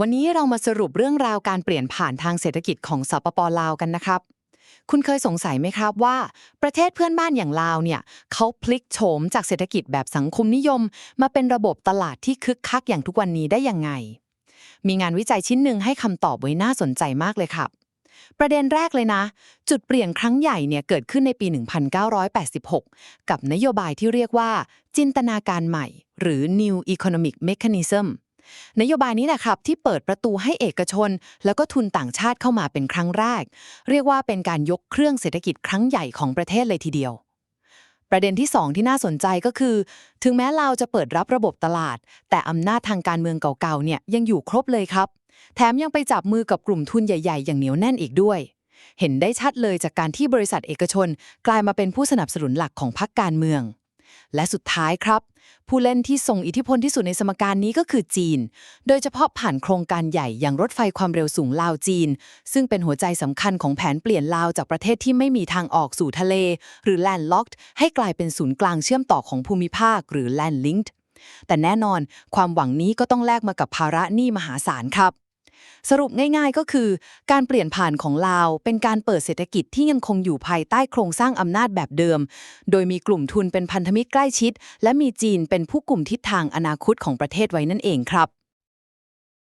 วันนี้เรามาสรุปเรื่องราวการเปลี่ยนผ่านทางเศรษฐกิจของสปปลาวกันนะครับ คุณเคยสงสัยไหมครับว่า ประเทศเพื่อนบ้านอย่างลาวเนี่ยเขาพลิกโฉมจากเศรษฐกิจแบบสังคมนิยม มาเป็นระบบตลาดที่คึกคักอย่างทุกวันนี้ได้ยังไง มีงานวิจัยชิ้นหนึ่งให้คำตอบไว้น่าสนใจมากเลยครับ ประเด็นแรกเลยนะ จุดเปลี่ยนครั้งใหญ่เนี่ยเกิดขึ้นในปี 1986 กับนโยบายที่เรียกว่า จินตนาการใหม่ หรือ New Economic Mechanism นโยบายนี้แหละครับที่เปิดประตูให้เอกชน แล้วก็ทุนต่างชาติเข้ามาเป็นครั้งแรก เรียกว่าเป็นการยกเครื่องเศรษฐกิจครั้งใหญ่ของประเทศเลยทีเดียว ประเด็นที่ 2 ที่น่าสนใจก็คือ ถึงแม้เราจะเปิดรับระบบตลาด แต่อำนาจทางการเมืองเก่าๆเนี่ยยังอยู่ครบเลยครับ แถมยังไปจับมือกับกลุ่มทุนใหญ่ ๆ อย่างเหนียวแน่นอีกด้วยเห็นได้ชัดเลยจากการที่บริษัทเอกชน กลายมาเป็นผู้สนับสนุนหลักของพรรคการเมือง และสุดท้ายครับ ผู้เล่นที่ส่งอิทธิพลที่สุดในสมการนี้ก็คือจีน โดยเฉพาะผ่านโครงการใหญ่อย่างรถไฟความเร็วสูงลาวจีน ซึ่งเป็นหัวใจสำคัญของแผนเปลี่ยนลาวจากประเทศที่ไม่มีทางออกสู่ทะเล หรือ landlocked ให้กลายเป็นศูนย์กลางเชื่อมต่อของภูมิภาค หรือ landlinked แต่แน่นอนความหวังนี้ก็ต้องแลกมากับภาระหนี้มหาศาลครับ สรุปง่ายๆก็คือ การเปลี่ยนผ่านของลาว เป็นการเปิดเศรษฐกิจที่ยังคงอยู่ภายใต้โครงสร้างอำนาจแบบเดิม โดยมีกลุ่มทุนเป็นพันธมิตรใกล้ชิด และมีจีนเป็นผู้กลุ่มทิศทางอนาคตของประเทศไว้นั่นเองครับ